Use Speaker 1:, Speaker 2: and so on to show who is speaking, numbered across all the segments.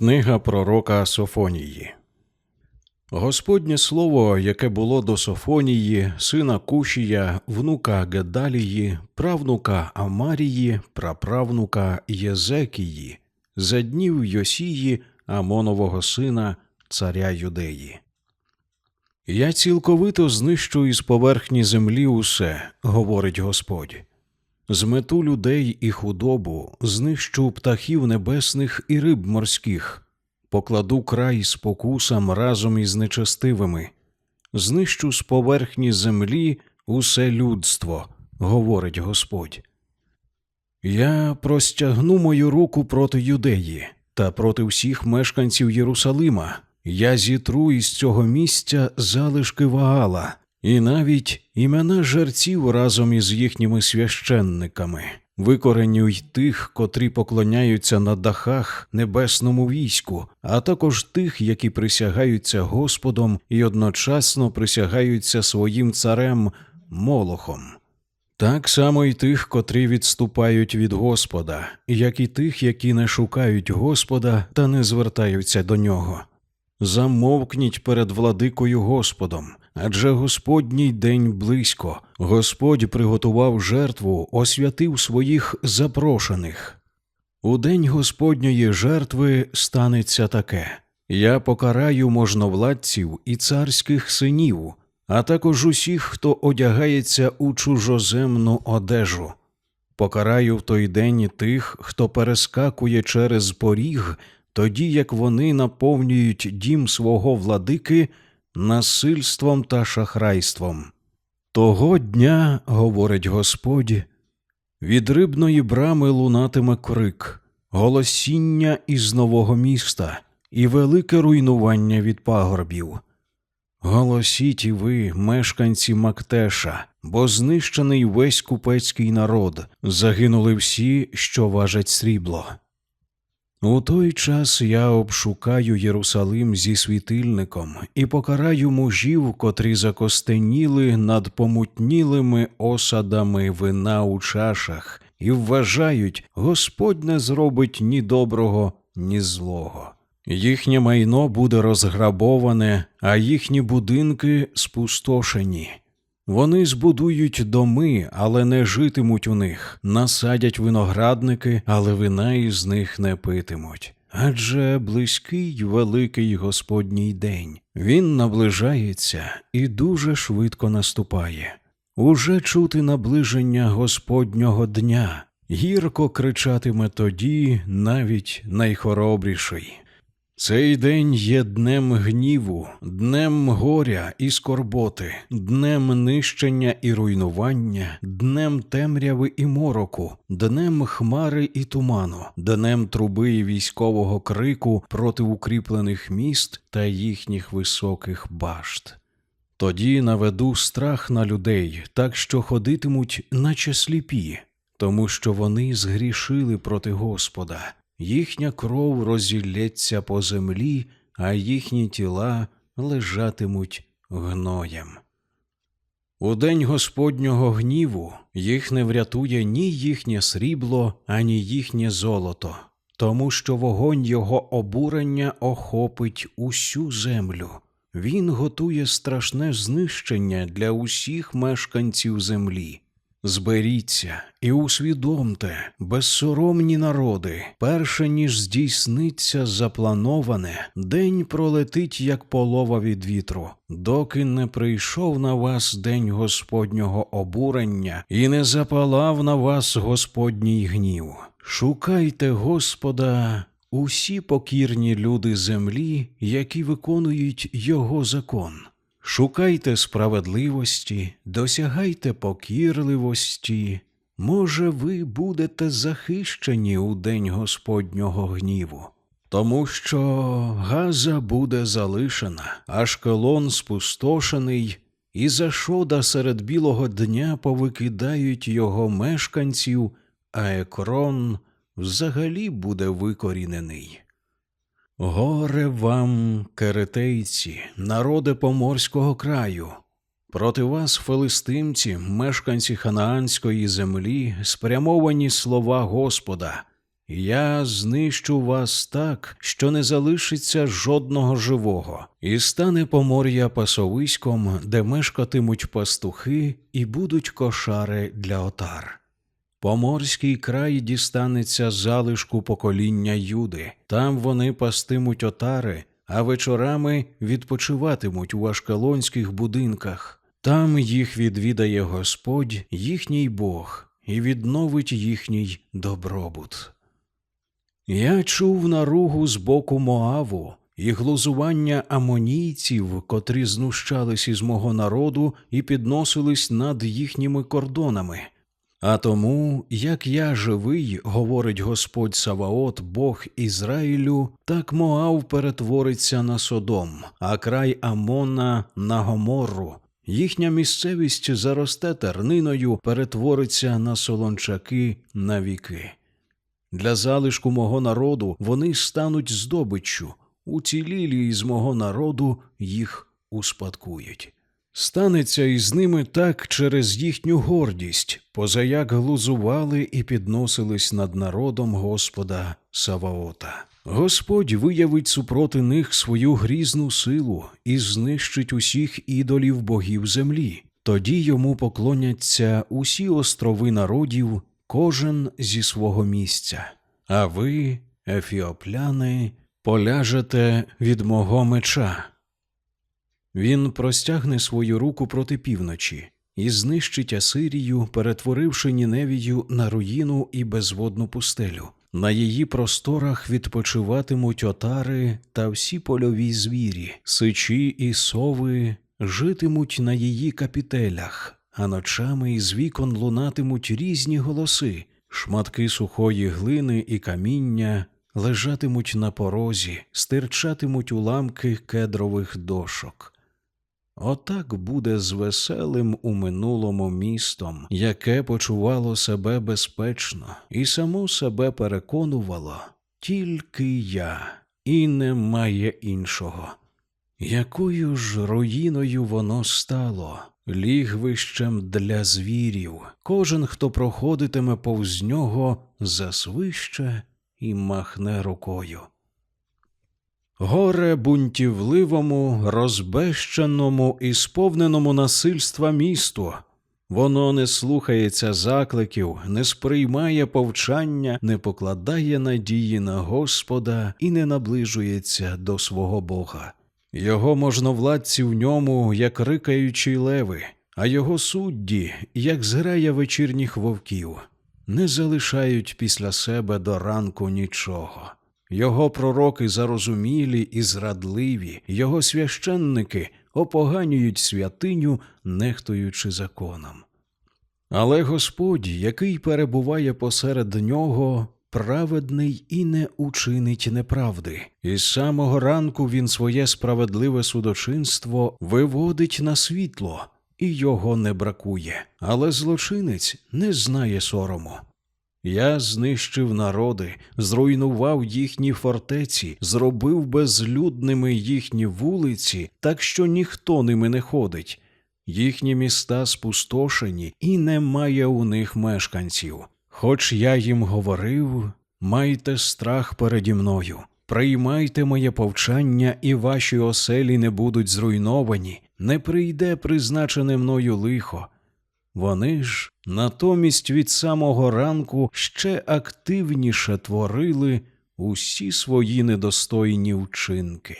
Speaker 1: Книга пророка Софонії. Господнє слово, яке було до Софонії, сина Кушія, внука Гедалії, правнука Амарії, праправнука Єзекії, за днів Йосії, Амонового сина, царя Юдеї. Я цілковито знищу із поверхні землі усе, говорить Господь. Змету людей і худобу, знищу птахів небесних і риб морських, покладу край спокусам разом із нечестивими, знищу з поверхні землі усе людство, говорить Господь. Я простягну мою руку проти юдеї та проти всіх мешканців Єрусалима. Я зітру із цього місця залишки Ваала, і навіть імена жерців разом із їхніми священниками, викореню й тих, котрі поклоняються на дахах небесному війську, а також тих, які присягаються Господом і одночасно присягаються своїм царем Молохом. Так само й тих, котрі відступають від Господа, як і тих, які не шукають Господа та не звертаються до нього. Замовкніть перед владикою Господом, адже Господній день близько. Господь приготував жертву, освятив своїх запрошених. У день Господньої жертви станеться таке: Я покараю можновладців і царських синів, а також усіх, хто одягається у чужоземну одежу. Покараю в той день тих, хто перескакує через поріг, тоді як вони наповнюють дім свого владики насильством та шахрайством. Того дня, говорить Господь, від рибної брами лунатиме крик, голосіння із нового міста і велике руйнування від пагорбів. Голосіть і ви, мешканці Мактеша, бо знищений весь купецький народ, загинули всі, що важать срібло. У той час я обшукаю Єрусалим зі світильником і покараю мужів, котрі закостеніли над помутнілими осадами вина у чашах, і вважають, Господь не зробить ні доброго, ні злого. Їхнє майно буде розграбоване, а їхні будинки спустошені. Вони збудують доми, але не житимуть у них, насадять виноградники, але вина із них не питимуть. Адже близький великий Господній день. Він наближається і дуже швидко наступає. Уже чути наближення Господнього дня, гірко кричатиме тоді навіть найхоробріший. Цей день є днем гніву, днем горя і скорботи, днем нищення і руйнування, днем темряви і мороку, днем хмари і туману, днем труби і військового крику проти укріплених міст та їхніх високих башт. Тоді наведу страх на людей, так що ходитимуть, наче сліпі, тому що вони згрішили проти Господа їхня кров розілється по землі, а їхні тіла лежатимуть гноєм. У день Господнього гніву їх не врятує ні їхнє срібло, ані їхнє золото, тому що вогонь його обурення охопить усю землю. Він готує страшне знищення для усіх мешканців землі. Зберіться і усвідомте, безсоромні народи, перше ніж здійсниться заплановане, день пролетить, як полова від вітру, доки не прийшов на вас день Господнього обурення і не запалав на вас Господній гнів. Шукайте Господа, усі покірні люди землі, які виконують Його закон. Шукайте справедливості, досягайте покірливості. Може, ви будете захищені у день Господнього гніву, тому що Газа буде залишена, аж колон спустошений, і зашода серед білого дня повикидають його мешканців, а екрон взагалі буде викорінений. Горе вам, керетейці, народи поморського краю. Проти вас, филистимці, мешканці ханаанської землі, спрямовані слова Господа. Я знищу вас так, що не залишиться жодного живого, і стане помор'я пасовиськом, де мешкатимуть пастухи і будуть кошари для отар. Поморський край дістанеться залишку покоління Юди. Там вони пастимуть отари, а вечорами відпочиватимуть у ашкелонських будинках. Там їх відвідає Господь, їхній Бог, і відновить їхній добробут. Я чув наругу з боку Моаву і глузування амонійців, котрі знущались із мого народу і підносились над їхніми кордонами. А тому, як я живий, говорить Господь Саваот, Бог Ізраїлю, так Моав перетвориться на Содом, а край Амона на Гоморру. Їхня місцевість заросте терниною, перетвориться на солончаки на віки. Для залишку мого народу вони стануть здобиччю, уцілілі із мого народу їх успадкують. Станеться із ними так через їхню гордість, позаяк глузували і підносились над народом Господа Саваота. Господь виявить супроти них свою грізну силу і знищить усіх ідолів богів землі. Тоді йому поклоняться усі острови народів, кожен зі свого місця. А ви, ефіопляни, поляжете від мого меча. Він простягне свою руку проти півночі і знищить Асирію, перетворивши Ніневію на руїну і безводну пустелю. На її просторах відпочиватимуть отари та всі польові звірі, сичі і сови житимуть на її капітелях, а ночами із вікон лунатимуть різні голоси, шматки сухої глини і каміння лежатимуть на порозі, стирчатимуть уламки кедрових дошок. Отак буде з веселим у минулому містом, яке почувало себе безпечно і само себе переконувало тільки я, і немає іншого. Якою ж руїною воно стало, лігвищем для звірів, кожен, хто проходитиме повз нього, засвище і махне рукою. Горе бунтівливому, розбещеному і сповненому насильства місту. Воно не слухається закликів, не сприймає повчання, не покладає надії на Господа і не наближується до свого Бога. Його можновладці в ньому, як рикаючі леви, а його судді, як зграя вечірніх вовків, не залишають після себе до ранку нічого. Його пророки зарозумілі і зрадливі, його священники опоганюють святиню, нехтуючи законом. Але Господь, який перебуває посеред нього, праведний і не учинить неправди, і з самого ранку він своє справедливе судочинство виводить на світло, і його не бракує. Але злочинець не знає сорому. Я знищив народи, зруйнував їхні фортеці, зробив безлюдними їхні вулиці, так що ніхто ними не ходить. Їхні міста спустошені, і немає у них мешканців. Хоч я їм говорив, майте страх переді мною, приймайте моє повчання, і ваші оселі не будуть зруйновані, не прийде призначене мною лихо. Вони ж натомість від самого ранку ще активніше творили усі свої недостойні вчинки.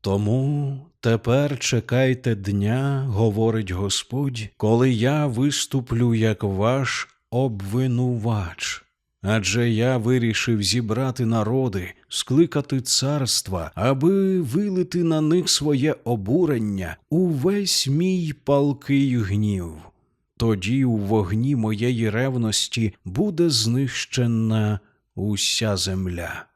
Speaker 1: Тому тепер чекайте дня, говорить Господь, коли я виступлю як ваш обвинувач. Адже я вирішив зібрати народи, скликати царства, аби вилити на них своє обурення увесь мій палкий гнів. Тоді у вогні моєї ревності буде знищена уся земля.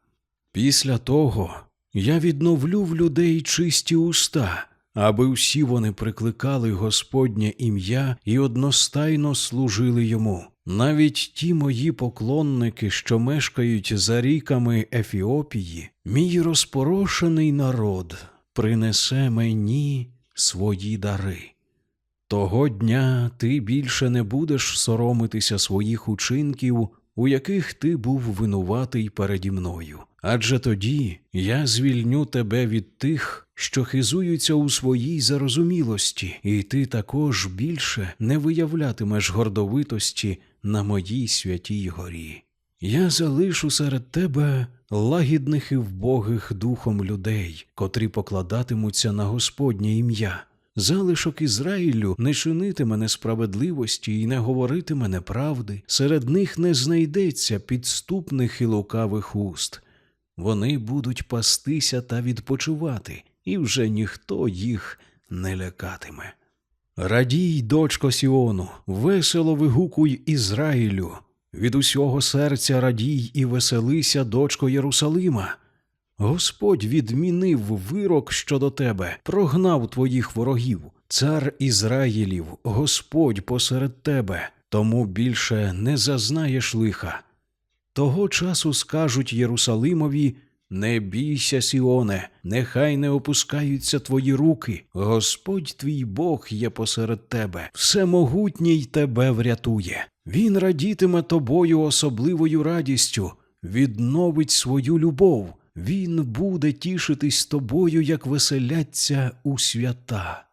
Speaker 1: Після того я відновлю в людей чисті уста, аби всі вони прикликали Господнє ім'я і одностайно служили йому. Навіть ті мої поклонники, що мешкають за ріками Ефіопії, мій розпорошений народ принесе мені свої дари. Того дня ти більше не будеш соромитися своїх учинків у яких ти був винуватий переді мною. Адже тоді я звільню тебе від тих, що хизуються у своїй зарозумілості, і ти також більше не виявлятимеш гордовитості на моїй святій горі. Я залишу серед тебе лагідних і вбогих духом людей, котрі покладатимуться на Господнє ім'я. Залишок Ізраїлю не чинитиме несправедливості і не говоритиме неправди, серед них не знайдеться підступних і лукавих уст. Вони будуть пастися та відпочивати, і вже ніхто їх не лякатиме. Радій, дочко Сіону, весело вигукуй Ізраїлю. Від усього серця радій і веселися, дочко Єрусалима. Господь відмінив вирок щодо тебе, прогнав твоїх ворогів, цар Ізраїлів, Господь посеред тебе, тому більше не зазнаєш лиха. Того часу скажуть Єрусалимові Не бійся, Сіоне, нехай не опускаються твої руки. Господь твій Бог є посеред тебе, всемогутній тебе врятує. Він радітиме тобою особливою радістю, відновить свою любов. Він буде тішитись тобою, як веселяться у свята.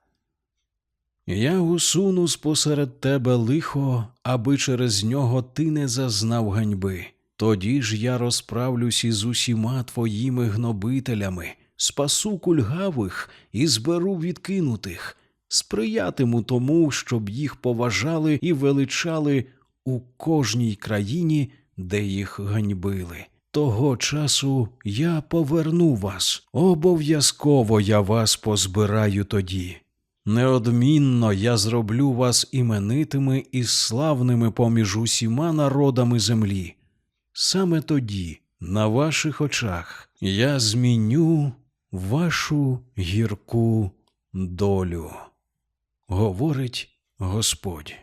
Speaker 1: Я усуну спосеред тебе лихо, аби через нього ти не зазнав ганьби. Тоді ж я розправлюсь із усіма твоїми гнобителями, спасу кульгавих і зберу відкинутих, сприятиму тому, щоб їх поважали і величали у кожній країні, де їх ганьбили. Того часу я поверну вас, обов'язково я вас позбираю тоді. Неодмінно я зроблю вас іменитими і славними поміж усіма народами землі. Саме тоді, на ваших очах, я зміню вашу гірку долю, говорить Господь.